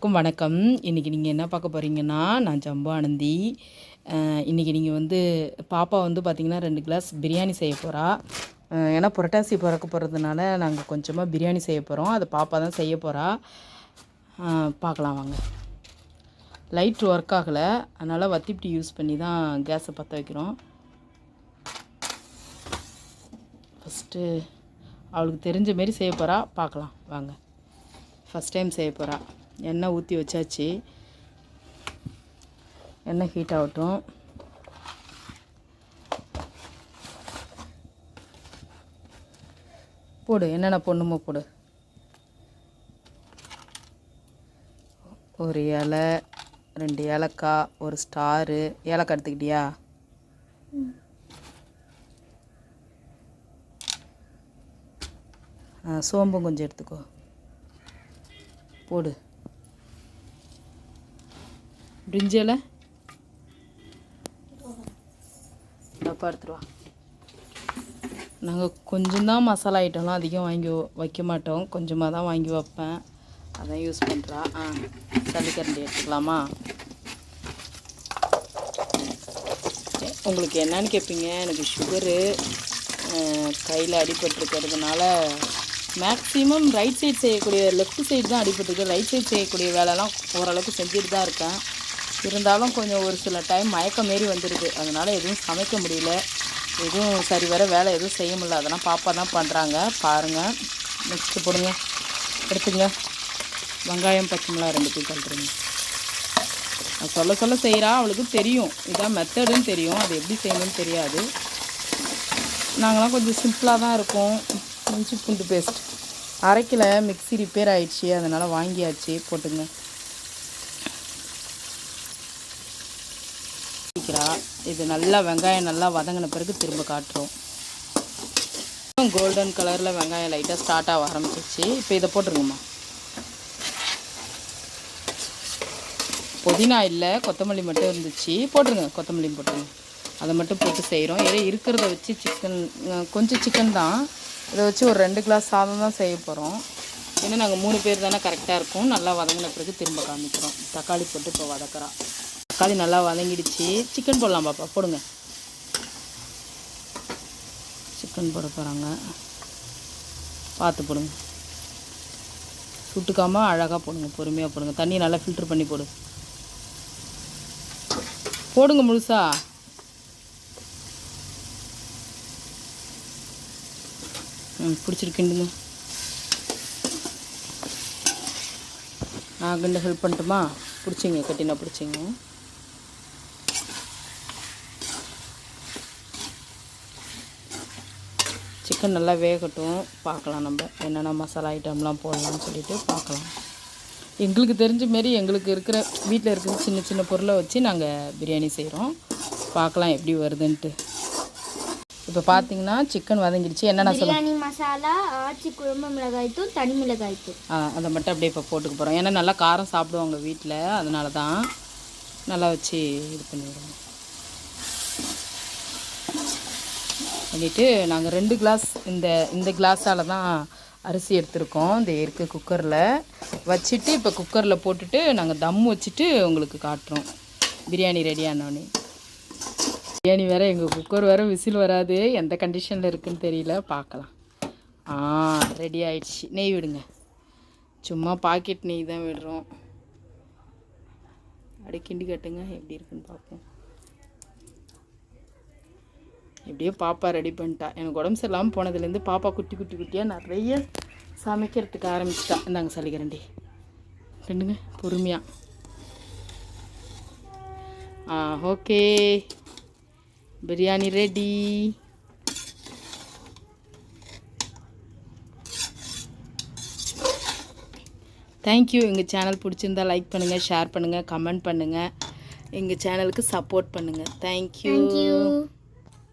வணக்கம் வணக்கம். இன்றைக்கி நீங்கள் என்ன பார்க்க போகிறீங்கன்னா நான் ஜம்பு ஆனந்தி. இன்றைக்கி நீங்கள் வந்து பாப்பா வந்து பார்த்திங்கன்னா ரெண்டு கிளாஸ் பிரியாணி செய்ய போகிறா ஏன்னா புரட்டாசி பிறக்க போகிறதுனால நாங்கள் கொஞ்சமாக பிரியாணி செய்ய போகிறோம் அது பாப்பா தான் செய்ய போகிறா பார்க்கலாம் வாங்க. லைட் ஒர்க் ஆகலை. அதனால் வத்திப்பிட்டு யூஸ் பண்ணி தான் கேஸை பற்ற வைக்கிறோம். ஃபஸ்ட்டு அவளுக்கு தெரிஞ்ச மாரி செய்ய போகிறா பார்க்கலாம். வாங்க. ஃபஸ்ட் டைம் செய்ய போகிறா எண்ணெய் ஊற்றி வச்சாச்சு. எண்ணெய் ஹீட் ஆகட்டும். போடு என்னென்ன பொண்ணுமோ போடு. ஒரு இலை ரெண்டு ஏலக்காய் ஒரு ஸ்டாரு. ஏலக்காய் எடுத்துக்கிட்டியா? சோம்பும் கொஞ்சம் எடுத்துக்கோ. போடு. பிரிஞ்சில் டப்பா எடுத்துருவா நாங்கள் கொஞ்சம்தான் மசாலா ஐட்டம்லாம் அதிகம் வாங்கி வைக்க மாட்டோம். கொஞ்சமாக தான் வாங்கி வைப்பேன். அதான் யூஸ் பண்ணுறா ஆ சளிக்கரண்டி எடுத்துக்கலாமா? உங்களுக்கு என்னன்னு கேட்பீங்க எனக்கு சுகரு கையில் அடிபட்டுருக்கிறதுனால மேக்ஸிமம் ரைட் சைடு செய்யக்கூடிய லெஃப்ட் சைடு தான் அடிபட்டுருக்கு. ரைட் சைடு செய்யக்கூடிய வேலைலாம் ஓரளவுக்கு செஞ்சுட்டு தான் இருக்கேன். இருந்தாலும் கொஞ்சம் ஒரு சில டைம் மயக்கம் மாரி வந்துடுது அதனால் எதுவும் சமைக்க முடியல. எதுவும் சரி வர வேலை எதுவும் செய்ய முடியல. அதெல்லாம் பாப்பா தான் பண்ணுறாங்க பாருங்கள் நெக்ஸ்ட்டு போடுங்க. எடுத்துங்க வெங்காயம் பச்சை மிளகா ரெண்டுத்தையும் கழுத்துருங்க நான் சொல்ல சொல்ல செய்கிறா அவளுக்கு தெரியும். இதான் மெத்தடுன்னு தெரியும். அது எப்படி செய்யணும்னு தெரியாது. நாங்களாம் கொஞ்சம் சிம்பிளாக தான் இருக்கோம். இஞ்சி பூண்டு பேஸ்ட் அரைக்கல மிக்ஸி ரிப்பேர் ஆயிடுச்சு. அதனால் வாங்கியாச்சு. போட்டுங்க வைக்கிறா இது நல்லா வெங்காயம் நல்லா வதங்கின பிறகு திரும்ப காட்டுறோம். கோல்டன் கலரில் வெங்காயம் லைட்டாக ஸ்டார்ட் ஆக ஆரம்பிச்சிச்சு இப்போ இதை போட்டுருங்கம்மா. புதினா இல்லை கொத்தமல்லி மட்டும் இருந்துச்சு. போட்டுருங்க கொத்தமல்லி போட்டுருங்க. அதை மட்டும் போட்டு செய்கிறோம் ஏன்னா இருக்கிறத வச்சு சிக்கன் கொஞ்சம் சிக்கன் தான். இதை வச்சு ஒரு ரெண்டு கிளாஸ் சாதம் தான் செய்ய போகிறோம் ஏன்னா நாங்கள் மூணு பேர் தானே கரெக்டாக இருக்கும். நல்லா வதங்கின பிறகு திரும்ப காமிக்கிறோம். தக்காளி போட்டு இப்போ வதக்குறோம் தக்காளி நல்லா வதங்கிடுச்சு. சிக்கன் போடலாம் பாப்பா போடுங்க. சிக்கன் போட போகிறாங்க பார்த்து போடுங்க. சுட்டுக்காமல் அழகாக போடுங்க பொறுமையாக போடுங்க. தண்ணியை நல்லா ஃபில்டர் பண்ணி போடு. போடுங்க முழுசா. ம் பிடிச்சிருக்குண்டுங்க நான் கிண்ட ஹெல்ப் பண்ணட்டுமா? பிடிச்சிங்க கட்டினா பிடிச்சிங்க. சிக்கன் நல்லா வேகட்டும். பார்க்கலாம் நம்ம என்னென்ன மசாலா ஐட்டம்லாம் போடலாம்னு சொல்லிட்டு பார்க்கலாம். எங்களுக்கு தெரிஞ்ச மாரி எங்களுக்கு இருக்கிற வீட்டில் இருக்கிற சின்ன சின்ன பொருளை வச்சு நாங்கள் பிரியாணி செய்கிறோம் பார்க்கலாம் எப்படி வருதுன்ட்டு. இப்போ பார்த்தீங்கன்னா சிக்கன் வதங்கிடுச்சு. என்னென்ன பிரியாணி மசாலா ஆச்சி குழம்பு மிளகாய் தூள் தனி மிளகாய் தூள் ஆ, அதை மட்டும் அப்படியே இப்போ போட்டுக்க போகிறோம் ஏன்னா நல்லா காரம் சாப்பிடுவாங்க வீட்டில் அதனால தான் நல்லா வச்சு இது பண்ணிடுவோம் பண்ணிவிட்டு நாங்கள் ரெண்டு கிளாஸ் இந்த இந்த கிளாஸால் தான் அரிசி எடுத்திருக்கோம். இந்த இருக்கு குக்கரில் வச்சுட்டு இப்போ குக்கரில் போட்டுட்டு நாங்கள் தம் வச்சுட்டு உங்களுக்கு காட்டுறோம். பிரியாணி ரெடி ஆனோடனே பிரியாணி வேறு எங்கள் குக்கர் வேறு விசில் வராது. எந்த கண்டிஷனில் இருக்குதுன்னு தெரியல. பார்க்கலாம் ஆ ரெடி ஆயிடுச்சு. நெய் விடுங்க. சும்மா பாக்கெட் நெய் தான் விடுறோம். அப்படியே கிண்டி கட்டுங்க. எப்படி இருக்குன்னு பார்ப்போம். எப்படியோ பாப்பா ரெடி பண்ணிட்டா. எனக்கு உடம்பு சரியில்லாமல் போனதுலேருந்து பாப்பா குட்டி குட்டி குட்டியாக நிறைய சமைக்கிறதுக்கு ஆரம்பிச்சிட்டா. இந்தாங்க சளிக்கிறண்டி ரெண்டுங்க பொறுமையாக ஆ okay. Biryani ready thank you எங்கள் சேனல் பிடிச்சிருந்தா லைக் பண்ணுங்கள் ஷேர் பண்ணுங்கள் கமெண்ட் பண்ணுங்கள் எங்கள் சேனலுக்கு சப்போர்ட் பண்ணுங்கள் தேங்க்யூ